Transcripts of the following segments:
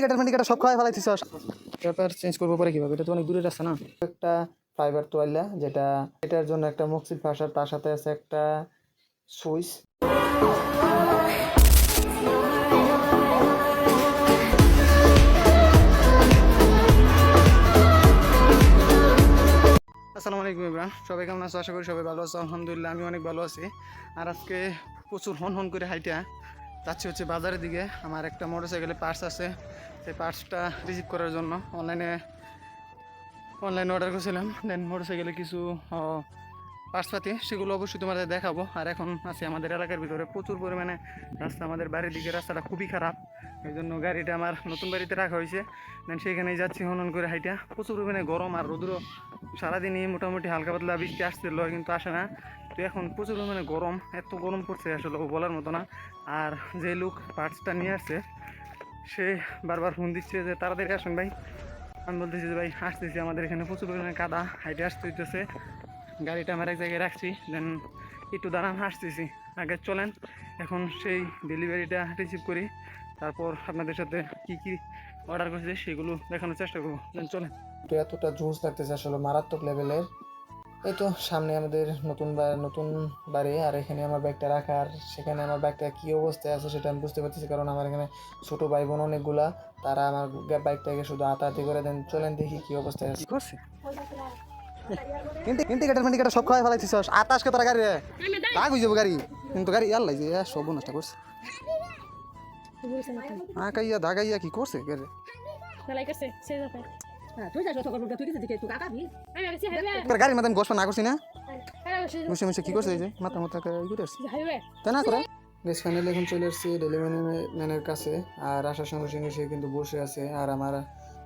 Indicator indicator সব খাওয়াই ফেলাইছিস paper change করব পরে কীভাবে? এটা তো অনেক দূরের রাস্তা না? একটা ফাইবার তোয়াল্লা যেটা এটার জন্য একটা মক্সিদ ভাষা তার সাথে আছে একটা সুইচ। আসসালামু আলাইকুম ইমরান সবাই কেমন আছো? আশা করি সবাই ভালো আছো। আলহামদুলিল্লাহ আমি অনেক ভালো আছি। আর আজকে প্রচুর হন হন করে হাইটা যাচ্ছি হচ্ছে বাজারের দিকে। আমার একটা মোটর সাইকেলে পার্স আছে। সেই পার্সটা রিসিভ করার জন্য অনলাইনে অনলাইনে অর্ডার করেছিলাম। দেন মোটর সাইকেলে কিছু পার্সপাতি সেগুলো অবশ্যই তোমাদের দেখাবো। আর এখন আছে আমাদের এলাকার ভিতরে। প্রচুর পরিমাণে রাস্তা আমাদের বাড়ির দিকে, রাস্তাটা খুবই খারাপ। এই জন্য গাড়িটা আমার নতুন বাড়িতে রাখা হয়েছে। দেন সেখানেই যাচ্ছি হনন করে হাইটা। প্রচুর পরিমাণে গরম আর রৌদ্র সারাদিনই মোটামুটি হালকা পাতলা বৃষ্টি আসছিল, কিন্তু আসে না। তো এখন প্রচুর পরিমাণে গরম, এত গরম পড়ছে আসলে বলার মতো না। আর যে লোক পার্টসটা নিয়ে আসছে, সে বারবার ফোন দিচ্ছে যে তাড়াতাড়ি আসুন ভাই। আমি বলতেছি যে, ভাই, আসতেছি। আমাদের এখানে প্রচুর পরিমাণে কাদা, হাইটে আসতে হইতেছে। গাড়িটা আমার এক জায়গায় রাখছি, দেন একটু দাঁড়ান, আসতেছি। আগে চলেন, এখন সেই ডেলিভারিটা রিসিভ করি। তারপর আপনাদের সাথে কি কি অর্ডার করছে, সেগুলো দেখানোর চেষ্টা করব। দেন চলেন। তো এতটা জোস লাগতেছে আসলে মারাত্মক লেভেলের এই তো সামনে আমাদের নতুন বা- নতুন বাড়ি আর এখানে আমার ব্যাগটা রাখা আর সেখানে আমার ব্যাগটা কী অবস্থায় আছে সেটা আমি বুঝতে পারতেছি কারণ আমার এখানে ছোটো ভাই বোন অনেকগুলা তারা আমার বাইকটাকে শুধু হাতাহাতি করে দেন। চলেন দেখি কী অবস্থায় আছে। করছে? ইন্ডিকেটার ইন্ডিকেটার সব খাওয়াই ফেলাইছিস আতাশকে তোরা গাড়ি রে। রাগ হয়ে যাব গাড়ি? কিন্তু গাড়ি ইয়ার লাগছে সব নষ্ট করছে। আঁকাইয়া দাগাইয়া কি করছে? গাড়ি। হ্যাঁ গাড়ির মধ্যে আমি না করছি না? Kaya siya বসে। বসে কি করছে এই যে? মাথা মাথা করে আসছে তাই না করে বেশ ফাইনালি এখন চলে এসেছি ডেলিভারি ম্যানের কাছে। আর আসার সঙ্গে সঙ্গে সে কিন্তু বসে আছে। আর আমার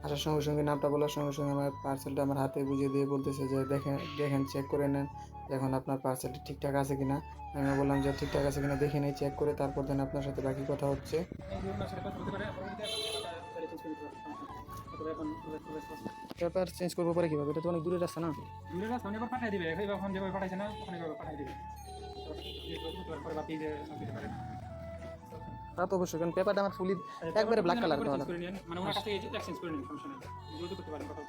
আসার সঙ্গে সঙ্গে নামটা বলার সঙ্গে সঙ্গে আমার পার্সেলটা আমার হাতে বুঝিয়ে দিয়ে বলতেছে যে দেখেন দেখেন চেক করে নেন এখন আপনার পার্সেলটা ঠিকঠাক আছে কিনা? আমি বললাম যে ঠিকঠাক আছে কিনা দেখে নেই চেক করে তারপর দেন আপনার সাথে বাকি কথা হচ্ছে। পেপার চেঞ্জ করব পরে কীভাবে? এটা তো অনেক দূরের রাস্তা না? দূরে রাস্তা অনেকবার পাঠাই দিবে। এইবার ফোন যেভাবে পাঠাইছে না ওখানে এভাবে পাঠাই দিবে। তা তো অবশ্যই কারণ পেপারটা আমার ফুলি একবারে ব্ল্যাক কালার মানে ওনার কাছে এক্সচেঞ্জ করে নিন সমস্যা নেই। করতে পারেন কথা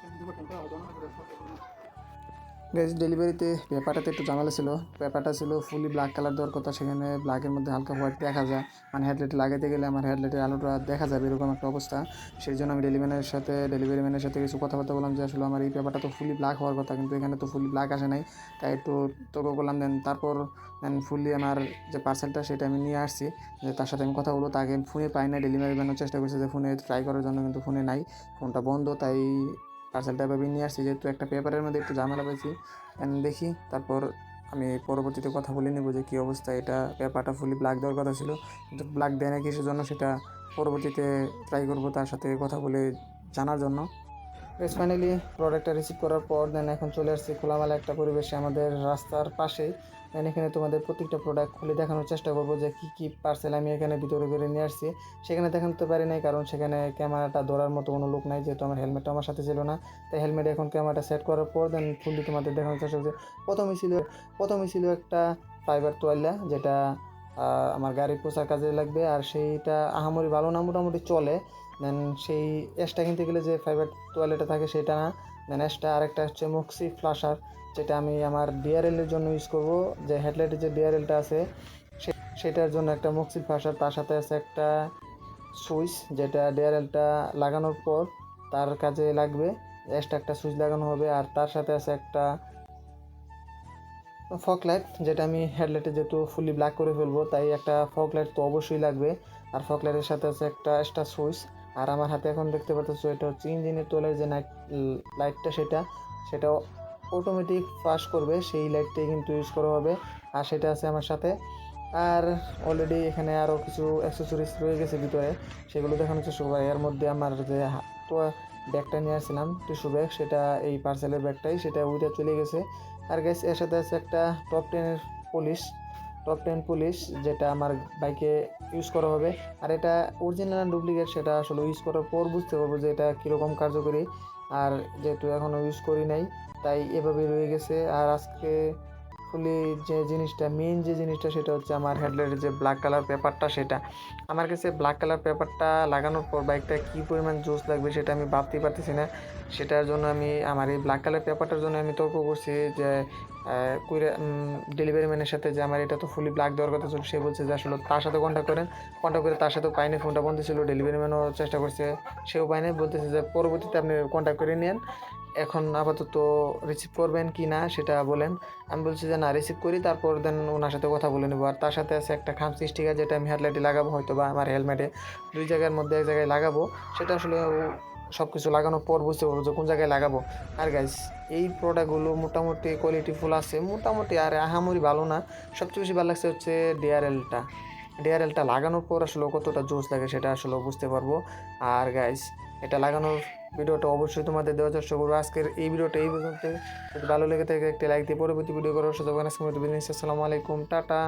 গ্যাস ডেলিভারিতে পেপারটাতে একটু ঝামেলা ছিল। পেপারটা ছিল ফুলি ব্ল্যাক কালার দেওয়ার কথা, সেখানে ব্ল্যাকের মধ্যে হালকা হোয়াইট দেখা যায়। মানে হেডলাইট লাগাতে গেলে আমার হেডলাইটের আলোটা দেখা যাবে, এরকম একটা অবস্থা। সেই জন্য আমি ডেলিভারির সাথে ডেলিভারি ম্যানের সাথে কিছু কথাবার্তা বললাম যে, আসলে আমার এই পেপারটা তো ফুলি ব্ল্যাক হওয়ার কথা, কিন্তু এখানে তো ফুলি ব্ল্যাক আসে নাই। তাই একটু তোকে বললাম দেন তারপর দেন ফুলি আমার যে পার্সেলটা সেটা আমি নিয়ে আসছি। যে তার সাথে আমি কথা বলব তাকে ফোনে পাই না ডেলিভারি ম্যানের চেষ্টা করছে যে ফোনে ট্রাই করার জন্য, কিন্তু ফোনে নাই। ফোনটা বন্ধ, তাই পার্সেলটা এভাবে নিয়ে আসছি, যেহেতু একটা পেপারের মধ্যে একটু ঝামেলা পেয়েছি দেখি, তারপর আমি পরবর্তীতে কথা বলে নেব যে কী অবস্থা, এটা পেপারটা ফুলি ব্ল্যাক দেওয়ার কথা ছিল, কিন্তু ব্ল্যাক দেয় না কিসের জন্য সেটা পরবর্তীতে ট্রাই করব তার সাথে কথা বলে জানার জন্য। বেশ ফাইনালি প্রোডাক্টটা রিসিভ করার পর দেন এখন চলে আসছি খোলামেলা একটা পরিবেশে আমাদের রাস্তার পাশেই। দেন এখানে তোমাদের প্রত্যেকটা প্রোডাক্ট খুলে দেখানোর চেষ্টা করব যে কী কী পার্সেল আমি এখানে ভিতরে করে নিয়ে আসছি। সেখানে দেখাতে পারি নাই কারণ সেখানে ক্যামেরাটা ধরার মতো কোনো লোক নাই, যেহেতু আমার হেলমেটটা আমার সাথে ছিল না। তাই হেলমেট এখন ক্যামেরাটা সেট করার পর দেন ফুললি তোমাদের দেখানোর চেষ্টা করছি প্রথমে ছিল প্রথমে ছিল একটা ফাইবার তোয়াল্লা যেটা আমার গাড়ি পোষার কাজে লাগবে আর সেইটা আহামরি ভালো না, মোটামুটি চলে। দেন সেই এসটা কিনতে গেলে যে ফাইবার টয়লেটটা থাকে সেটা না। দেন এসটা আরেকটা হচ্ছে মক্সি ফ্লাশার যেটা আমি আমার ডিআরএলের জন্য ইউজ করব। যে হেডলাইটের যে ডিআরএলটা আছে সেটার জন্য একটা মক্সি ফ্লাশার তার সাথে আছে একটা সুইচ, যেটা ডিআরএলটা লাগানোর পর তার কাজে লাগবে। এক্সট্রা একটা সুইচ লাগানো হবে আর তার সাথে আছে একটা ফক লাইট, যেটা আমি হেডলাইটে যেহেতু ফুলি ব্ল্যাক করে ফেলব, তাই একটা ফক লাইট তো অবশ্যই লাগবে। আর ফক লাইটের সাথে আছে একটা এক্সট্রা সুইচ আর আমার হাতে এখন দেখতে পাচ্ছ এটা হচ্ছে ইঞ্জিনের তোলের যে নাইট লাইটটা সেটা সেটা অটোমেটিক ফ্লাশ করবে, সেই লাইটটাই কিন্তু ইউজ করা হবে। আর সেটা আছে আমার সাথে। আর অলরেডি এখানে আরও কিছু অ্যাক্সেসরিজ রয়ে গেছে ভিতরে, সেগুলো দেখানো হচ্ছে। সবাই, এর মধ্যে আমার যে তো ব্যাগটা নিয়ে আসছিলাম টিস্যু ব্যাগ সেটা এই পার্সেলের ব্যাগটাই সেটা উইটা চলে গেছে। আর গ্যাস এর সাথে আছে একটা টপ টেনের পুলিশ টপ টেন পুলিশ যেটা আমার বাইকে ইউজ করা হবে। আর এটা অরিজিনাল ডুপ্লিকেট সেটা আসলে ইউজ করার পর বুঝতে পারব যে এটা কীরকম কার্যকরী। আর যেহেতু এখনও ইউজ করি নাই, তাই এভাবে রয়ে গেছে। আর আজকে ফুলি যে জিনিসটা মেন যে জিনিসটা সেটা হচ্ছে আমার হেডলাইটের যে ব্ল্যাক কালার পেপারটা সেটা। আমার কাছে ব্ল্যাক কালার পেপারটা লাগানোর পর বাইকটা কী পরিমাণ জোস লাগবে সেটা আমি ভাবতেই পারতেছি না। সেটার জন্য আমি, আমার এই ব্ল্যাক কালার পেপারটার জন্য আমি তর্ক করছি যে কুইরা ডেলিভারি ম্যানের সাথে যে আমার এটা তো ফুলি ব্ল্যাক দেওয়ার কথা ছিল, সে বলছে যে আসলে তার সাথে কন্ট্যাক্ট করেন। কন্ট্যাক্ট করে তার সাথেও পাইনি ফোনটা বন্ধ ছিল ডেলিভারি ম্যানও চেষ্টা করছে, সেও পায়নি বলতেছে যে পরবর্তীতে আপনি কন্ট্যাক্ট করে নেন এখন আপাতত রিসিভ করবেন কি না সেটা বলেন। আমি বলছি যে না রিসিভ করি, তারপর দেন ওনার সাথে কথা বলে নেব। আর তার সাথে আছে একটা খামসি স্টিকার যেটা আমি হেডলাইটে লাগাবো হয়তো বা আমার হেলমেটে দুই জায়গার মধ্যে এক জায়গায় লাগাবো। সেটা আসলে সব কিছু লাগানোর পর বুঝতে পারব যে কোন জায়গায় লাগাবো। আর গাইস এই প্রোডাক্টগুলো মোটামুটি কোয়ালিটি ফুল আছে। মোটামুটি আর আহামরি ভালো না। সবচেয়ে বেশি ভালো লাগছে হচ্ছে ডিআরএলটা ডিআরএলটা লাগানোর পর আসলে কতটা জোস লাগে সেটা আসলে বুঝতে পারব। আর গাইস এটা লাগানোর ভিডিওটা অবশ্যই তোমাদের দেওয়ার চেষ্টা করব। আজকের এই ভিডিওটা এই পর্যন্ত ভালো লেগে থাকে, একটি লাইক দিয়ে পরবর্তী ভিডিও করার সুযোগ আসসালামু আলাইকুম। টাটা।